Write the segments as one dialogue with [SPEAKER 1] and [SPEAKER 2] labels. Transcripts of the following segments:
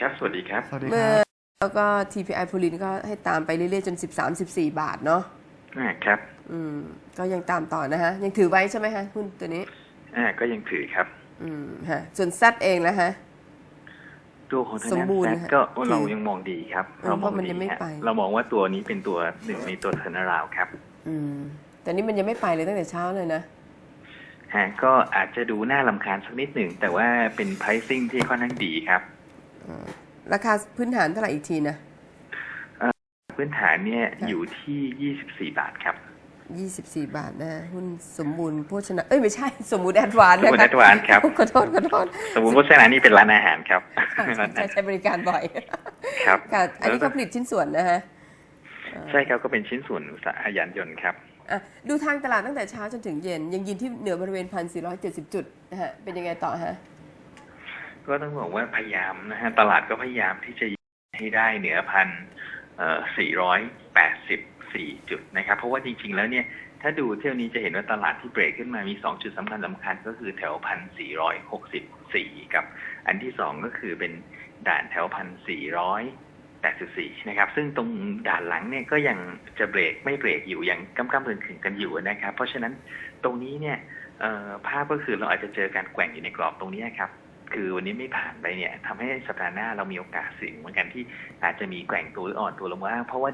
[SPEAKER 1] ครับ สวัสดีครับ
[SPEAKER 2] สวัสดีค
[SPEAKER 3] เมื่อ
[SPEAKER 2] รับ
[SPEAKER 3] แล้วก็ TPI พูลินก็ให้ตามไปเรื่อยๆ จน 13-14 บาทเนาะ
[SPEAKER 1] อ่าครับ
[SPEAKER 3] อืม ก็ยังตามต่อนะฮะ ยังถือไว้ใช่ไหมฮะหุ้นตัวนี้
[SPEAKER 1] อ่าก็ยังถือครับ
[SPEAKER 3] อืมฮะ ส่วนซัดเองนะฮะ
[SPEAKER 1] ตัวของทาง
[SPEAKER 3] สม
[SPEAKER 1] ด้าน
[SPEAKER 3] บูรณ์
[SPEAKER 1] แซด
[SPEAKER 3] นะคะ
[SPEAKER 1] ก็
[SPEAKER 3] คือ
[SPEAKER 1] เรายังมองดีครับ
[SPEAKER 3] เออเพราะมันยังไม่
[SPEAKER 1] ฮะ
[SPEAKER 3] ไป
[SPEAKER 1] เรามองว่าตัวนี้เป็นตัวหนึ่งในตัวเทอร์นาราวครับ
[SPEAKER 3] อืม แต่นี่มันยังไม่ไปเลยตั้งแต่เช้าเลยนะ
[SPEAKER 1] ฮะก็อาจจะดูน่าลำคาญสักนิดหนึ่ง แต่ว่าเป็น pricing ที่ค่อนข้างดีครับ
[SPEAKER 3] ราคาพื้นฐานเท่าไหร่อีกทีนะ
[SPEAKER 1] พื้นฐานเนี่ย
[SPEAKER 3] ค่ะ
[SPEAKER 1] อยู่ที่24บาทครับ
[SPEAKER 3] 24บาทนะฮะหุ้นสมบูรณ์โภชนะเอ้ยไม่ใช่สมบูรณ์แอดวาน
[SPEAKER 1] สมบูรณ์ Advance ครับ
[SPEAKER 3] ขอโทษขอโทษ
[SPEAKER 1] สมมติว่าเส้นอันนี้เป็นร้านอาหารครับ
[SPEAKER 3] ค่ะใช่ใช่ใช้บริการบ่อย
[SPEAKER 1] ครับ
[SPEAKER 3] ค่ะอันนี้ก็ผลิตชิ้นส่วนนะฮะ
[SPEAKER 1] ใช่ครับก็เป็นชิ้นส่วนอุตสาหยานยนต์ครับ
[SPEAKER 3] อะดูทางตลาดตั้งแต่เช้าจนถึงเย็น ยังยืนที่เหนือบริเวณ1,470จุดนะฮะเป็นยังไงต่อฮะ
[SPEAKER 1] ก็ต้องบอกว่าพยายามนะฮะตลาดก็พยายามที่จะให้ได้เหนือพันสี่ร้อยแปดสิบสี่จุดนะครับ เพราะว่าจริง ๆ แล้วเนี่ยถ้าดูเที่ยวนี้จะเห็นว่าตลาดที่เบรกขึ้นมามีสองจุดสำคัญสำคัญก็คือแถวพันสี่ร้อยหกสิบสี่กับ อันที่สองก็คือเป็นด่านแถวพันสี่ร้อยแปดสิบสี่นะครับ ซึ่งตรงด่านหลังเนี่ยก็ยังจะเบรกไม่เบรกอยู่ยังกำกำเึงกันอยู่นะครับ เพราะฉะนั้นตรงนี้เนี่ยภาพก็คือเราอาจจะเจอการแกว่งอยู่ในกรอบตรงนี้ครับ คือวันนี้ไม่ผ่านไปเนี่ยทำให้สัปดาห์หน้าเรามีโอกาสเสี่ยงเหมือนกันที่อาจจะมีแกว่งตัวหรืออ่อนตัวลงบ้างเพราะว่า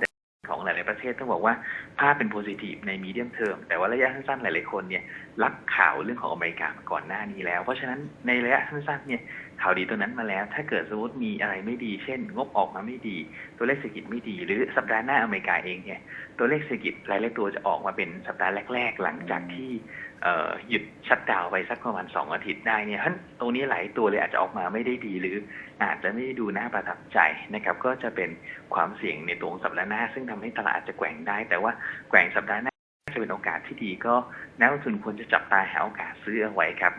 [SPEAKER 1] ของหลาย ๆ ประเทศต้องบอกว่าภาพเป็นโพซิทีฟในมีเดียมเทอมแต่ว่าระยะสั้น ๆ หลาย ๆ คนเนี่ยรับข่าวเรื่องของอเมริกามาก่อนหน้านี้แล้ว เพราะฉะนั้นในระยะสั้น ๆ เนี่ย ข่าวดีตัวนั้นมาแล้ว ถ้าเกิดสมมติมีอะไรไม่ดี เช่น งบออกมาไม่ดี ตัวเลขเศรษฐกิจไม่ดี หรือสัปดาห์หน้าอเมริกาเองเนี่ย ตัวเลขเศรษฐกิจหลายๆตัวจะออกมาเป็นสัปดาห์แรก ๆ หลังจากที่หยุดชัดดาวไปสักประมาณสองอาทิตย์ได้เนี่ยท่านตรงนี้หลายตัวเลยอาจจะออกมาไม่ได้ดีหรืออาจจะไม่ได้ดูน่าประทับใจนะครับ ก็จะเป็นความเสี่ยงในตัวสัปดาห์หน้า ซึ่งทำให้ตลาดอาจจะแกว่งได้ แต่ว่าแกว่งสัปดาห์หน้าจะเป็นโอกาสที่ดีก็นักลงทุนควรจะจับตาหาโอกาสซื้อเอาไว้ครับ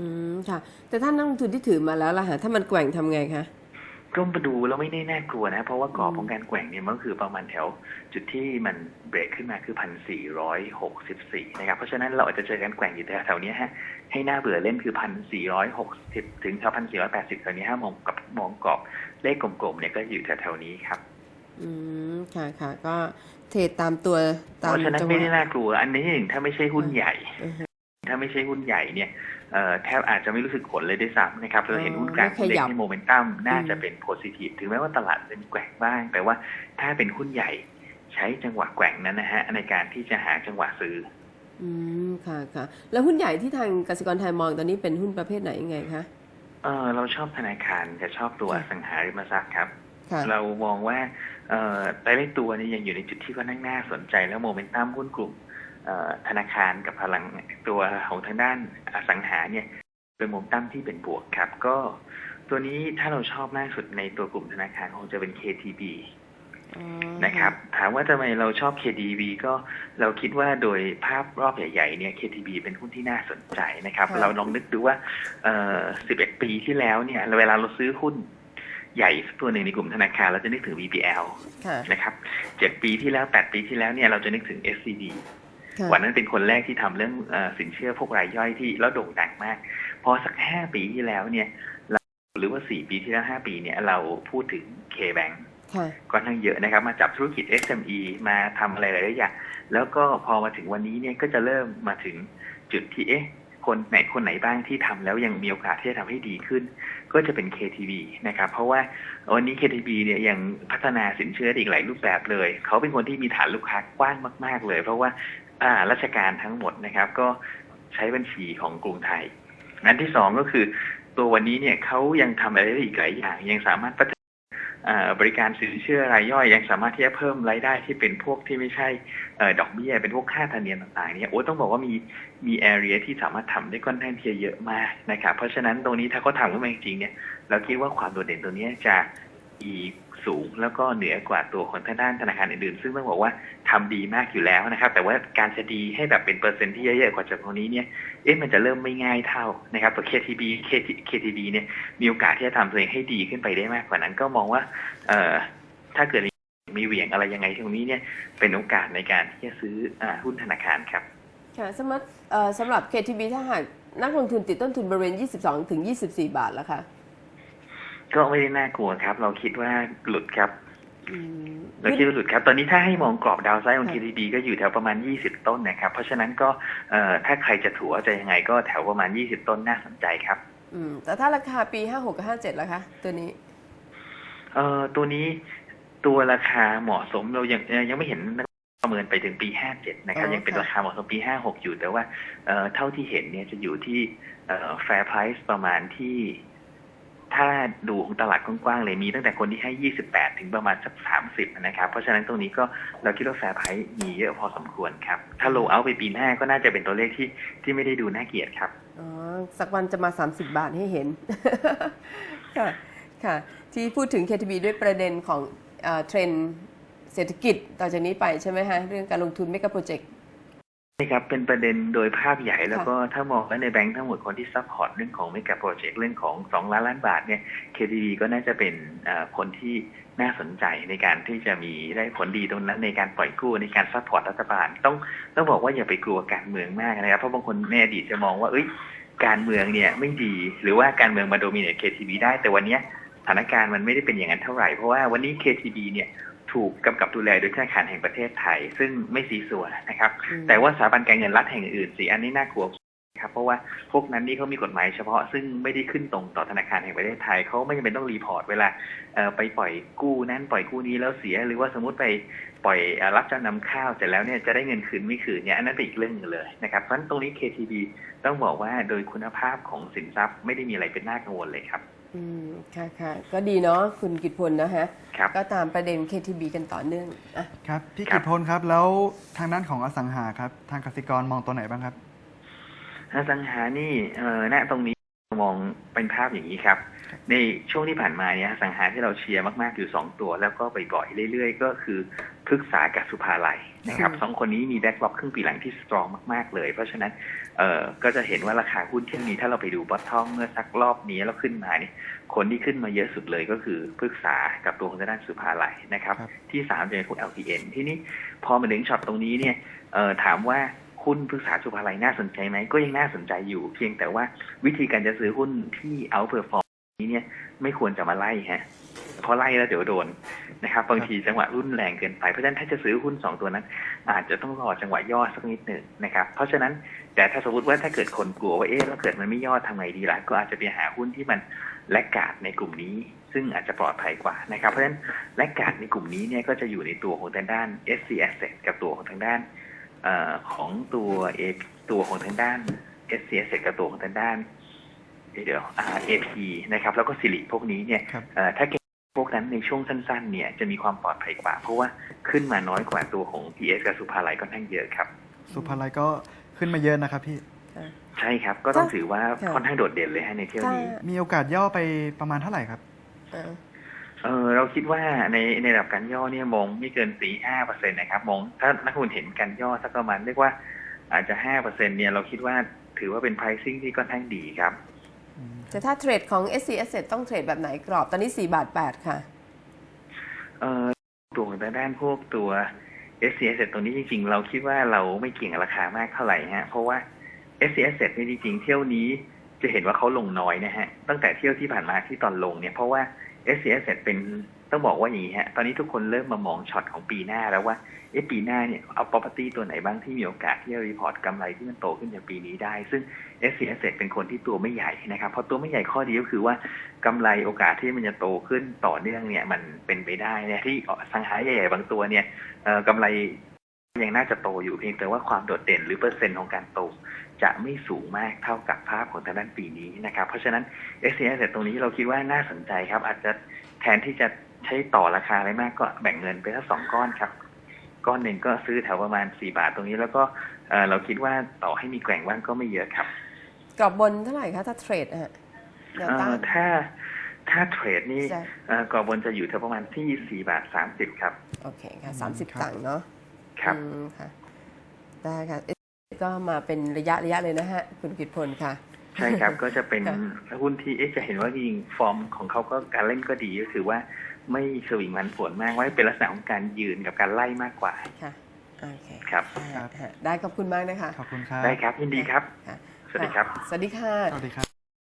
[SPEAKER 3] อืมค่ะ แต่ถ้านักลงทุนที่ถือมาแล้วล่ะฮะถ้ามันแกว่งทำไงคะ
[SPEAKER 1] ก็มาดูแล้วไม่ได้น่ากลัวนะ เพราะว่ากรอบ
[SPEAKER 3] อืม
[SPEAKER 1] ของการแกว่งเนี่ยมันก็คือประมาณแถว จุดที่มันเบรกขึ้นมาคือพันสี่ร้อยหกสิบสี่นะครับ เพราะฉะนั้นเราอาจจะเจอการแกว่งอยู่แถวๆเนี้ยฮะให้หน้าเบื่อเล่นคือพันสี่ร้อยหกสิบถึงแถวพันสี่ร้อยแปดสิบแถวนี้ฮะมองกับมองกรอบเลขกลมๆเนี่ยก็อยู่แถวๆนี้ครับ
[SPEAKER 3] อืมค่ะค่ะก็เทรดตามตัว
[SPEAKER 1] เพ
[SPEAKER 3] ตาม
[SPEAKER 1] ราะฉะนั้น
[SPEAKER 3] จังห
[SPEAKER 1] ไม่ได้
[SPEAKER 3] วะ
[SPEAKER 1] น่ากลัว อันนี้หนึ่งถ้าไม่ใช่หุ้นใหญ่
[SPEAKER 3] อือฮึ
[SPEAKER 1] ถ้าไม่ใช่หุ้นใหญ่เนี่ยเอ่อ แทบอาจจะไม่รู้สึกผลเลยด้วยซ้ำนะครับเราเห็นหุ้นกลาง
[SPEAKER 3] ไม่ข
[SPEAKER 1] หุ้นเล็ก
[SPEAKER 3] ยับ
[SPEAKER 1] ในโมเมนตัมน่าจะ
[SPEAKER 3] อืม
[SPEAKER 1] เป็นโพซิทีฟถึงแม้ว่าตลาดเป็นแกว่งบ้าง แต่ว่าถ้าเป็นหุ้นใหญ่ใช้จังหวะแกว่งนั้นนะฮะในการที่จะหาจังหวะซื้อ
[SPEAKER 3] อืมค่ะค่ะแล้วหุ้นใหญ่ที่ทางกสิกรไทยมองตอนนี้เป็นหุ้นประเภทไหนยังไงคะ
[SPEAKER 1] เออเราชอบธนาคารจะชอบตัวอ
[SPEAKER 3] ค่ะ
[SPEAKER 1] สังหาริมทรัพย์ครับ
[SPEAKER 3] ค่ะ
[SPEAKER 1] เรามองว่าเอ่อหลายๆตัวเนี่ยยังอยู่ในจุดที่ก็น่าน่าสนใจแล้วโมเมนตัมหุ้นกลุ่มเอ่อ ธนาคารกับพลังตัวของทางด้านอสังหาเนี่ยเป็นโมเมนตัมที่เป็นบวกครับ ก็ตัวนี้ถ้าเราชอบมากสุดในตัวกลุ่มธนาคารคงจะเป็น KTB
[SPEAKER 3] อ๋อ
[SPEAKER 1] นะครับ ถามว่าทำไมเราชอบ KTB ก็เราคิดว่าโดยภาพรอบใหญ่ๆเนี่ย KTB เป็นหุ้นที่น่าสนใจนะครับ
[SPEAKER 3] ค่ะ
[SPEAKER 1] เราลองนึกดูว่าเอ่อ11 ปีที่แล้วเนี่ย เวลาเราซื้อหุ้นใหญ่สักตัวหนึ่งในกลุ่มธนาคารเราจะนึกถึง VPL
[SPEAKER 3] ค่ะ
[SPEAKER 1] นะครับเจ็ดปีที่แล้วแปดปีที่แล้วเนี่ยเราจะนึกถึง SCB
[SPEAKER 3] ค่ะ
[SPEAKER 1] วันนั้นเป็นคนแรกที่ทำเรื่องเออสินเชื่อพวกรายย่อยที่แล้วโด่งดังมาก พอสักห้าปีที่แล้วเนี่ยเราหรือว่าสี่ปีที่แล้วห้าปีเนี่ยเราพูดถึง K-Bank
[SPEAKER 3] ค่ะ
[SPEAKER 1] ก็ทั้งเยอะนะครับ มาจับธุรกิจ SME มาทำอะไรหลายๆอย่างแล้วก็พอมาถึงวันนี้เนี่ยก็จะเริ่มมาถึงจุดที่เอ๊ะคนไหนคนไหนบ้างที่ทำแล้วยังมีโอกาสที่จะทำให้ดีขึ้น ก็จะเป็น KTB นะครับ เพราะว่าวันนี้ KTB เนี่ยยังพัฒนาสินเชื่อได้อีกหลายรูปแบบเลย เขาเป็นคนที่มีฐานลูกค้ากว้างมาก ๆ เลย เพราะว่า อ่าราชการทั้งหมดนะครับ ก็ใช้บัญชีของกรุงไทย อันที่สองก็คือ ตัววันนี้เนี่ยเขายังทำอะไรได้อีกหลายอย่าง ยังสามารถพัฒนาบริการสินเชื่อรายย่อย ยังสามารถที่จะเพิ่มรายได้ที่เป็นพวกที่ไม่ใช่ดอกเบี้ยเป็นพวกค่าธรรมเนียมต่างๆเนี่ยโอ้ต้องบอกว่ามีมีแอเรียที่สามารถทำได้ค่อนข้างที่จะเยอะมากนะครับเพราะฉะนั้นตรงนี้ถ้าเขาทำขึ้นมาจริงๆเนี่ยเราคิดว่าความโดดเด่นตัวนี้จะ อีสูงแล้วก็เหนือกว่าตัวของทางด้านธนาคารอื่นๆ ซึ่งต้องบอกว่าทำดีมากอยู่แล้วนะครับ แต่ว่าการจะดีให้แบบเป็นเปอร์เซ็นต์ที่เยอะๆกว่าจากตรงนี้เนี่ย เอ๊ะมันจะเริ่มไม่ง่ายเท่านะครับตัว KTB KTB เนี่ยมีโอกาสที่จะทำตัวเองให้ดีขึ้นไปได้มากกว่านั้น ก็มองว่า เอ่อถ้าเกิดมีเหวี่ยงอะไรยังไงตรงนี้เนี่ยเป็นโอกาสในการที่จะซื้ออหุ้นธนาคารครับ
[SPEAKER 3] ค่ะสำหรับเอ่อสำหรับ KTB ถ้าหากนักลงทุนติดต้นทุนบริเวณ 22-24 บาทแล้วค่ะ
[SPEAKER 1] ก็ไม่ได้น่ากลัวครับ เราคิดว่าหลุดครับ
[SPEAKER 3] อืม
[SPEAKER 1] เราคิดว่าหลุดครับ ตอนนี้ถ้าให้มองกรอบดาวไซด์ของ
[SPEAKER 3] ค่ะ
[SPEAKER 1] KTB ก็อยู่แถวประมาณ 20 ต้นนะครับ เพราะฉะนั้นก็เอ่อถ้าใครจะถัวจะยังไงก็แถวประมาณ 20 ต้นน่าสนใจครับ
[SPEAKER 3] อืมแต่ถ้าราคาปี 56 กับ 57ล่ะคะ ตัวนี้
[SPEAKER 1] เอ่อตัวนี้ตัวราคาเหมาะสมเรายังเอ่อยังไม่เห็นประเมินไปถึงปี 57 นะครับ
[SPEAKER 3] อ๋อ
[SPEAKER 1] ยังเป็น
[SPEAKER 3] ค่ะ
[SPEAKER 1] ราคาเหมาะสมปี 56 อยู่แต่ว่าเอ่อเท่าที่เห็นเนี่ยจะอยู่ที่เอ่อ fair price ประมาณที่ ถ้าดูของตลาดกว้างๆเลยมีตั้งแต่คนที่ให้ 28 ถึงประมาณสัก 30 นะครับ เพราะฉะนั้นตรงนี้ก็เราคิดว่า fair price มีเยอะพอสมควรครับ ถ้า low out ไปปีหน้าก็น่าจะเป็นตัวเลขที่ที่ไม่ได้ดูน่าเกลียดครับ
[SPEAKER 3] อ๋อสักวันจะมา 30 บาทให้เห็น ค่ะค่ะ ที่พูดถึง KTB ด้วยประเด็นของเอเทรนเศรษฐกิจต่อจากนี้ไปใช่ไหมฮะเรื่องการลงทุนเมกะโปรเจกต์
[SPEAKER 1] ใช่ครับ เป็นประเด็นโดยภาพใหญ่แล้วก็ถ้ามองแล้วในแบงค์ทั้งหมดคนที่ซัพพอร์ตเรื่องของเมกะโปรเจกต์เรื่องของ 2 ล้านล้านบาทเนี่ย KTB ก็น่าจะเป็นเอ่อคนที่น่าสนใจในการที่จะมีได้ผลดีตรงนั้นในการปล่อยกู้ในการซัพพอร์ตรัฐบาล ต้องต้องบอกว่าอย่าไปกลัวการเมืองมากนะครับ เพราะบางคนในอดีตจะมองว่าเอ้ยการเมืองเนี่ยไม่ดีหรือว่าการเมืองมาโดมิเนต KTB ได้แต่วันเนี้ยสถานการณ์มันไม่ได้เป็นอย่างนั้นเท่าไหร่ เพราะว่าวันนี้ KTB เนี่ย ถูกกำกับดูแลโดยธนาคารแห่งประเทศไทย ซึ่งไม่สีสัวนะครับ
[SPEAKER 3] อืม
[SPEAKER 1] แต่ว่าสถาบันการเงินรัฐแห่งอื่นสิอันนี้น่ากลัวครับเพราะว่าพวกนั้นนี่เขามีกฎหมายเฉพาะซึ่งไม่ได้ขึ้นตรงต่อธนาคารแห่งประเทศไทยเขาไม่จำเป็นต้องรีพอร์ตเวลาเอ่อไปปล่อยกู้นั้นปล่อยกู้นี้แล้วเสีย หรือว่าสมมติไปปล่อยเอ่อรับจำนำข้าวเสร็จแล้วเนี่ยจะได้เงินคืนไม่คืนเนี่ยอันนั้นเป็นอีกเรื่องหนึงเลยนะครับเพราะฉะนั้นตรงนี้ KTB ต้องบอกว่าโดยคุณภาพของสินทรัพย์ไม่ได้มีอะไรเป็นน่ากังวลเลยครับ
[SPEAKER 3] อืมค่ะค่ะก็ดีเนาะคุณกิตพลนะฮะ
[SPEAKER 1] ครับ
[SPEAKER 3] ก็ตามประเด็น KTB กันต่อเนื่องอะ
[SPEAKER 2] ครับพี่
[SPEAKER 1] ครั
[SPEAKER 2] กิ
[SPEAKER 1] บ
[SPEAKER 2] ตพลครับแล้วทางด้านของอสังหาครับ ทางกสิกรมองตัวไหนบ้างครับ
[SPEAKER 1] อสังหานี่เอ่อณตรงนี้ มองเป็นภาพอย่างนี้ครับ ในช่วงที่ผ่านมาเนี่ยอสังหาที่เราเชียร์มากๆอยู่สองตัว แล้วก็บ่อยๆเรื่อยๆ ก็คือพฤกษากับสุภาลัยนะครับ
[SPEAKER 3] อืม
[SPEAKER 1] สองคนนี้มีแบ็กล็อกครึ่งปีหลังที่สตรองมากๆเลย เพราะฉะนั้นเอ่อก็จะเห็นว่าราคาหุ้นที่นี้ถ้าเราไปดูบอททอมเมื่อสักรอบนี้แล้วขึ้นมาเนี่ยคนที่ขึ้นมาเยอะสุดเลยก็คือพฤกษากับตัวของทางด้านสุภาลัยนะครับ
[SPEAKER 2] ครับ
[SPEAKER 1] ที่สามจะเป็นพวก LPN ที่นี้พอมาถึงช็อตตรงนี้เนี่ยเอ่อถามว่า หุ้นพฤกษาสุภาลัยน่าสนใจไหมก็ยังน่าสนใจอยู่ เพียงแต่ว่าวิธีการจะซื้อหุ้นที่เอาเ e อร์ฟอร์มนี้เนี่ยไม่ควรจะมาไล่ฮะเพราะไล่แล้วเดี๋ยวโดนนะครับบางทีจังหวะรุ่นแรงเกินไปเพราะฉะนั้นถ้าจะซื้อหุ้นสองตัวนั้น อาจจะต้องรอจังหวะย่อสักนิดหนึ่งนะครับ เพราะฉะนั้นแต่ถ้าสมมติว่าถ้าเกิดคนกลัวว่าเอ๊ะแล้วเกิดมันไม่ย่อทำไงดีล่ะก็อาจจะไปหาหุ้นที่มันแลกกาดในกลุ่มนี้ ซึ่งอาจจะปลอดภัยกว่านะครับ เพราะฉะนั้นและการในกลุ่มนี้เนี่ยก็จะอยู่ในตัวของทางด้าน SC Asset กับตัวของทางด้าน ออของตัว A ตัวของทางด้าน SC Asset กับตัวของทางด้านเดี๋ยวอ่า AP นะครับ แล้วก็สิริพวกนี้เนี่ย
[SPEAKER 2] ครับ
[SPEAKER 1] เอ่อถ้าเก็บพวกนั้นในช่วงสั้น ๆ เนี่ยจะมีความปลอดภัยกว่า เพราะว่าขึ้นมาน้อยกว่าตัวของ PS กับสุภาลัยก็ทั้งเยอะครับ
[SPEAKER 2] สุภาลัยก็ขึ้นมาเยอะนะครับพี่
[SPEAKER 1] ใช่ครับ ก็ต้องถือว่า
[SPEAKER 3] ค่ะ
[SPEAKER 1] ค่อนข้างโดดเด่นเลยฮะในเที่ยว
[SPEAKER 3] ถ้า
[SPEAKER 1] นี้
[SPEAKER 2] มีโอกาสย่อไปประมาณเท่าไหร่ครับ
[SPEAKER 3] เอ่อ
[SPEAKER 1] เออเราคิดว่าในในระดับการย่อเนี่ยมองไม่เกินสี่ห้าเปอร์เซ็นต์นะครับมองถ้านักลงทุนเห็นการย่อสักประมาณเรียกว่าอาจจะห้าเปอร์เซ็นเนี่ยเราคิดว่าถือว่าเป็น pricing ที่ค่อนข้างดีครับ
[SPEAKER 3] แต่ถ้าเทรดของ SC Asset ต้องเทรดแบบไหนกรอบตอนนี้4บาท8ค่ะ
[SPEAKER 1] เออตัวของทางด้านพวกตัว S C S ตรงนี้จริงๆ เราคิดว่าเราไม่เกี่ยงกับราคามากเท่าไหร่ฮะเพราะว่า S C S เนี่ยจริงๆ เที่ยวนี้ จะเห็นว่าเขาลงน้อยนะฮะ ตั้งแต่เที่ยวที่ผ่านมาที่ตอนลงเนี่ย เพราะว่า S C S เป็นต้องบอกว่าอย่างนี้ฮะ ตอนนี้ทุกคนเริ่มมามองช็อตของปีหน้าแล้วว่า เอ๊ะปีหน้าเนี่ย เอา property ตัวไหนบ้างที่มีโอกาสที่จะรีพอร์ตกำไรที่มันโตขึ้นจากปีนี้ได้ ซึ่ง S C S เป็นคนที่ตัวไม่ใหญ่นะครับ เพราะตัวไม่ใหญ่ข้อดีก็คือว่ากำไรโอกาสที่มันจะโตขึ้นต่อเนื่องเนี่ย มันเป็นไปได้นี่ยที่สังหาใหญ่ๆบางตัวเนี่ยกำไรยังน่าจะโตอยู่เพียงแต่ว่าความโดดเด่นหรือเปอร์เซ็นต์ของการโต จะไม่สูงมากเท่ากับภาพของทางด้านปีนี้นะครับ เพราะฉะนั้น S C S ตรงนี้เราคิดว่าน่าสนใจครับ อาจจะแทนที่จะใช้ต่อราคาอะไรมากก็แบ่งเงินไปทั้งสองก้อนครับ ก้อนหนึ่งก็ซื้อแถวประมาณสี่บาทตรงนี้ แล้วก็เอ่อเราคิดว่าต่อให้มีแกว่งบ้างก็ไม่เยอะครับ
[SPEAKER 3] กรอบบนเท่าไหร่คะถ้าเทรดนะฮะแนว
[SPEAKER 1] เอ่
[SPEAKER 3] ต้า
[SPEAKER 1] อนถ้าถ้าเทรดนี่
[SPEAKER 3] จะ
[SPEAKER 1] เอ่อกรอบบนจะอยู่แถวประมาณที่สี่บาทสามสิบครับ
[SPEAKER 3] โอเคค่ะ
[SPEAKER 2] ครับ
[SPEAKER 3] 30 ตังค์เนาะ
[SPEAKER 1] ครับ
[SPEAKER 3] อืมค่ะได้ค่ะ SC ก็มาเป็นระยะระยะเลยนะฮะ คุณกิตพลค่ะ
[SPEAKER 1] ใช่ครับ ก็จะเป็น
[SPEAKER 3] ค่ะ
[SPEAKER 1] หุ้นที่เอ๊ะจะเห็นว่าจริงๆฟอร์มของเขาก็การเล่นก็ดีก็คือว่าไม่สวิงมันฝนมากว่าเป็นลักษณะของการยืนกับการไล่มากกว่า
[SPEAKER 3] ค่ะโอเค
[SPEAKER 1] ครับ
[SPEAKER 2] ครับ
[SPEAKER 3] ได้ขอบคุณมากนะคะ
[SPEAKER 2] ขอบคุณครับ
[SPEAKER 1] ได้ครับยินดีครับ
[SPEAKER 3] ค่ะ
[SPEAKER 1] สวัสดีครับ
[SPEAKER 3] สวัสดีค่ะ
[SPEAKER 2] สวัสดีครับ